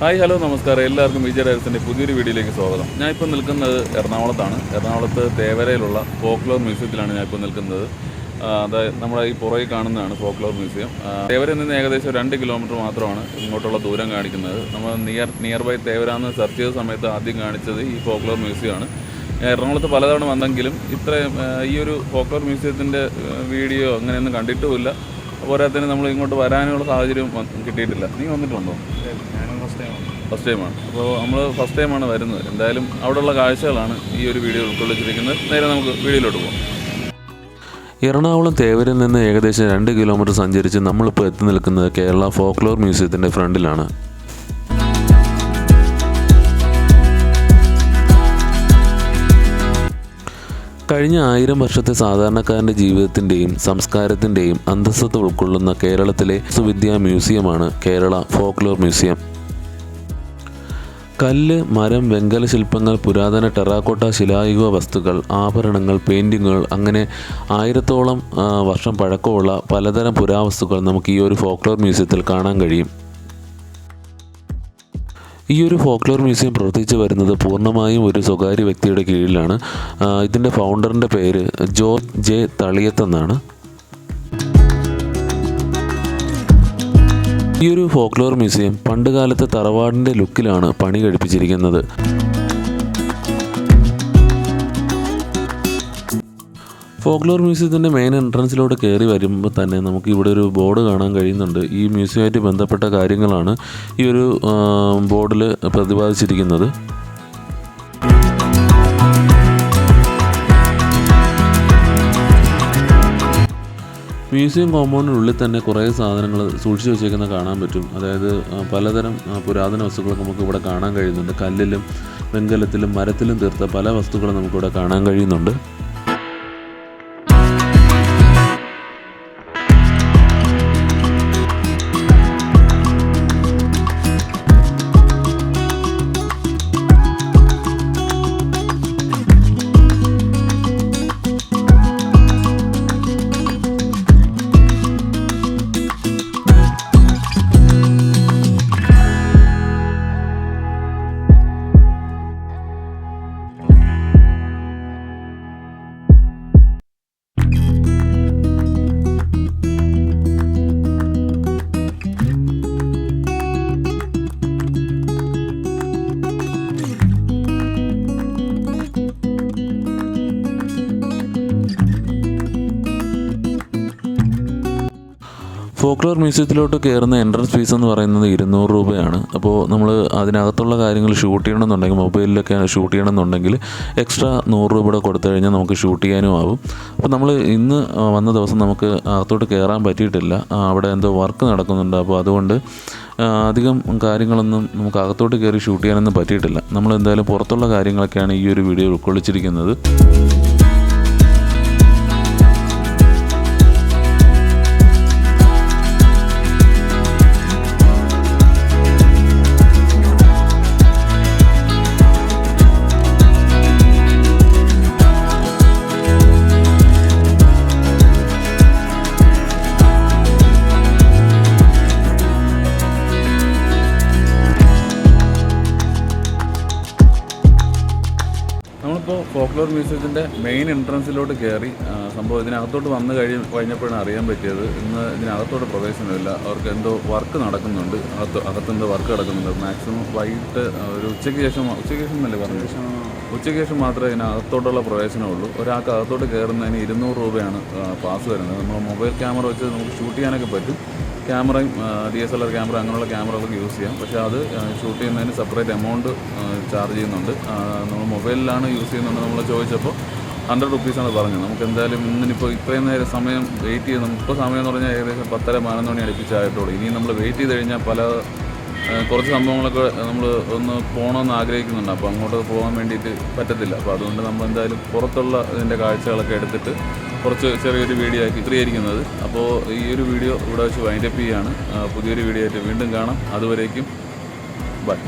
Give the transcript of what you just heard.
Hi hello നമസ്കാരം. എല്ലാവർക്കും വിജയ പുതിയൊരു വീഡിയോയിലേക്ക് സ്വാഗതം. ഞാൻ ഇപ്പോൾ നിൽക്കുന്നത് എറണാകുളത്താണ്. എറണാകുളത്ത് തേവരയിലുള്ള ഫോക്ലോർ മ്യൂസിയത്തിലാണ് ഞാൻ ഇപ്പോൾ നിൽക്കുന്നത് അതായത് നമ്മുടെ ഈ പുറകിൽ കാണുന്നതാണ് ഫോക്ലോർ മ്യൂസിയം. തേവരയിൽ നിന്ന് ഏകദേശം രണ്ട് കിലോമീറ്റർ മാത്രമാണ് ഇങ്ങോട്ടുള്ള ദൂരം കാണിക്കുന്നത്. നമ്മൾ നിയർ നിയർ ബൈ തേവര എന്ന് സെർച്ച് ചെയ്ത സമയത്ത് ആദ്യം കാണിച്ചത് ഈ ഫോക്ലോർ മ്യൂസിയമാണ്. എറണാകുളത്ത് പലതവണ വന്നെങ്കിലും ഇത്രയും ഈ ഒരു ഫോക്ലോർ മ്യൂസിയത്തിന്റെ വീഡിയോ അങ്ങനെയൊന്നും കണ്ടിട്ടുമില്ല. പോരാത്തതിന് നമ്മൾ ഇങ്ങോട്ട് വരാനുള്ള സാഹചര്യം കിട്ടിയിട്ടില്ല. നീ വന്നിട്ടുണ്ടോ? ഫസ്റ്റ് ടൈമാണ് അപ്പോൾ നമ്മൾ ഫസ്റ്റ് ടൈമാണ് വരുന്നത്. എന്തായാലും അവിടെയുള്ള കാഴ്ചകളാണ് ഈ ഒരു വീഡിയോ ഉൾക്കൊള്ളിച്ചിരിക്കുന്നത്. നേരെ നമുക്ക് വീഡിയോയിലോട്ട് പോകാം എറണാകുളം തേവരിൽ നിന്ന് ഏകദേശം രണ്ട് കിലോമീറ്റർ സഞ്ചരിച്ച് നമ്മളിപ്പോൾ എത്തി നിൽക്കുന്നത് കേരള ഫോക്ലോർ മ്യൂസിയത്തിന്റെ ഫ്രണ്ടിലാണ്. കഴിഞ്ഞ ആയിരം വർഷത്തെ സാധാരണക്കാരന്റെ ജീവിതത്തിന്റെയും സംസ്കാരത്തിന്റെയും അന്തസ്സത്ത് ഉൾക്കൊള്ളുന്ന കേരളത്തിലെ സുവിദ്യാ മ്യൂസിയമാണ് കേരള ഫോക്ലോർ മ്യൂസിയം കല്ല് മരം വെങ്കല ശില്പങ്ങൾ പുരാതന ടെറാക്കോട്ട ശിലായുഗ വസ്തുക്കൾ ആഭരണങ്ങൾ പെയിന്റിങ്ങുകൾ അങ്ങനെ ആയിരത്തോളം വർഷം പഴക്കമുള്ള പലതരം പുരാവസ്തുക്കൾ നമുക്ക് ഈ ഒരു ഫോക്ലോർ മ്യൂസിയത്തിൽ കാണാൻ കഴിയും. ഈ ഒരു ഫോക്ലോർ മ്യൂസിയം പ്രവർത്തിച്ചു വരുന്നത് പൂർണമായും ഒരു സ്വകാര്യ വ്യക്തിയുടെ കീഴിലാണ്. ഇതിന്റെ ഫൗണ്ടറിന്റെ പേര് ജോർജ് ജെ തളിയത്ത് ഈ ഒരു ഫോക്ലോർ മ്യൂസിയം പണ്ടുകാലത്തെ തറവാടിന്റെ ലുക്കിലാണ് പണി കഴിപ്പിച്ചിരിക്കുന്നത്. ഫോക്ലോർ മ്യൂസിയത്തിന്റെ മെയിൻ എൻട്രൻസിലൂടെ കയറി വരുമ്പോൾ തന്നെ നമുക്ക് ഇവിടെ ഒരു ബോർഡ് കാണാൻ കഴിയുന്നുണ്ട്. ഈ മ്യൂസിയമായിട്ട് ബന്ധപ്പെട്ട കാര്യങ്ങളാണ് ഈ ഒരു ബോർഡിൽ പ്രതിപാദിച്ചിരിക്കുന്നത്. മ്യൂസിയം കോമ്പൗണ്ടിനുള്ളിൽ തന്നെ കുറേ സാധനങ്ങൾ സൂക്ഷിച്ചു വെച്ചേക്കുന്ന കാണാൻ പറ്റും. അതായത് പലതരം പുരാതന വസ്തുക്കൾ നമുക്ക് ഇവിടെ കാണാൻ കഴിയുന്നുണ്ട്. കല്ലിലും വെങ്കലത്തിലും മരത്തിലും തീർത്ത പല വസ്തുക്കളും നമുക്കിവിടെ കാണാൻ കഴിയുന്നുണ്ട്. ഫോക്ലോർ മ്യൂസിയത്തിലോട്ട് കയറുന്ന എൻട്രൻസ് ഫീസ് എന്ന് പറയുന്നത് ഇരുന്നൂറ് രൂപയാണ്. അപ്പോൾ നമ്മൾ അതിനകത്തുള്ള കാര്യങ്ങൾ ഷൂട്ട് ചെയ്യണമെന്നുണ്ടെങ്കിൽ മൊബൈലിലൊക്കെ ഷൂട്ട് ചെയ്യണമെന്നുണ്ടെങ്കിൽ എക്സ്ട്രാ നൂറ് രൂപ കൂടെ കൊടുത്തു കഴിഞ്ഞാൽ നമുക്ക് ഷൂട്ട് ചെയ്യാനും ആവും. അപ്പോൾ നമ്മൾ ഇന്ന് വന്ന ദിവസം നമുക്ക് അകത്തോട്ട് കയറാൻ പറ്റിയിട്ടില്ല. അവിടെ എന്തോ വർക്ക് നടക്കുന്നുണ്ട്. അപ്പോൾ അതുകൊണ്ട് അധികം കാര്യങ്ങളൊന്നും നമുക്ക് അകത്തോട്ട് കയറി ഷൂട്ട് ചെയ്യാനൊന്നും പറ്റിയിട്ടില്ല. നമ്മൾ എന്തായാലും പുറത്തുള്ള കാര്യങ്ങളൊക്കെയാണ് ഈ ഒരു വീഡിയോ ഉൾക്കൊള്ളിച്ചിരിക്കുന്നത്. നമ്മളിപ്പോൾ ഫോക്ലോർ മ്യൂസിയത്തിന്റെ മെയിൻ എൻട്രൻസിലോട്ട് കയറി സംഭവം ഇതിനകത്തോട്ട് വന്നു കഴി കഴിഞ്ഞപ്പോഴാണ് അറിയാൻ പറ്റിയത്. ഇന്ന് ഇതിനകത്തോട്ട് പ്രവേശനമില്ല. അവർക്ക് എന്തോ വർക്ക് നടക്കുന്നുണ്ട്. അകത്ത് അകത്തെന്തോ വർക്ക് നടക്കുന്നുണ്ട് മാക്സിമം വൈകിട്ട് ഒരു ഉച്ചയ്ക്ക് ശേഷം ഉച്ചയ്ക്ക് ശേഷം എന്നല്ലേ പറഞ്ഞു ഉച്ചയ്ക്ക് ശേഷം. മാത്രമേ ഇതിനകത്തോട്ടുള്ള പ്രവേശനമുള്ളൂ ഒരാൾക്ക് അകത്തോട്ട് കയറുന്നതിന് ഇരുന്നൂറ് രൂപയാണ് പാസ് വരുന്നത്. നമ്മൾ മൊബൈൽ ക്യാമറ വെച്ച് നമുക്ക് ഷൂട്ട് ചെയ്യാനൊക്കെ പറ്റും. ക്യാമറയും D S L R camera അങ്ങനെയുള്ള ക്യാമറകളൊക്കെ യൂസ് ചെയ്യാം. പക്ഷേ അത് ഷൂട്ട് ചെയ്യുന്നതിന് സെപ്പറേറ്റ് എമൗണ്ട് ചാർജ് ചെയ്യുന്നുണ്ട്. നമ്മൾ മൊബൈലിലാണ് യൂസ് ചെയ്യുന്നുണ്ട് നമ്മൾ ചോദിച്ചപ്പോൾ ഹൺഡ്രഡ് റുപ്പീസാണ് പറഞ്ഞത്. നമുക്ക് എന്തായാലും ഇന്നിപ്പോൾ ഇത്രയും നേരം സമയം വെയിറ്റ് ചെയ്ത് ഇപ്പോൾ സമയം എന്ന് പറഞ്ഞാൽ ഏകദേശം പത്തര പതിനൊന്ന് മണി അടുപ്പിച്ചായിട്ടുള്ളൂ ഇനി നമ്മൾ വെയിറ്റ് ചെയ്ത് കഴിഞ്ഞാൽ പല കുറച്ച് സംഭവങ്ങളൊക്കെ നമ്മൾ ഒന്ന് പോകണമെന്ന് ആഗ്രഹിക്കുന്നുണ്ട്. അപ്പോൾ അങ്ങോട്ട് പോകാൻ വേണ്ടിയിട്ട് പറ്റത്തില്ല. അപ്പോൾ അതുകൊണ്ട് നമ്മൾ എന്തായാലും പുറത്തുള്ള ഇതിന്റെ കാഴ്ചകളൊക്കെ എടുത്തിട്ട് കുറച്ച് ചെറിയൊരു വീഡിയോ ആക്കി ചിത്രീകരിക്കുന്നത്. അപ്പോൾ ഈ ഒരു വീഡിയോ ഇവിടെ വെച്ച് വൈൻഡപ്പ് ചെയ്യുകയാണ്. ആ, പുതിയൊരു വീഡിയോ ആയിട്ട് വീണ്ടും കാണാം. അതുവരേക്കും ബൈ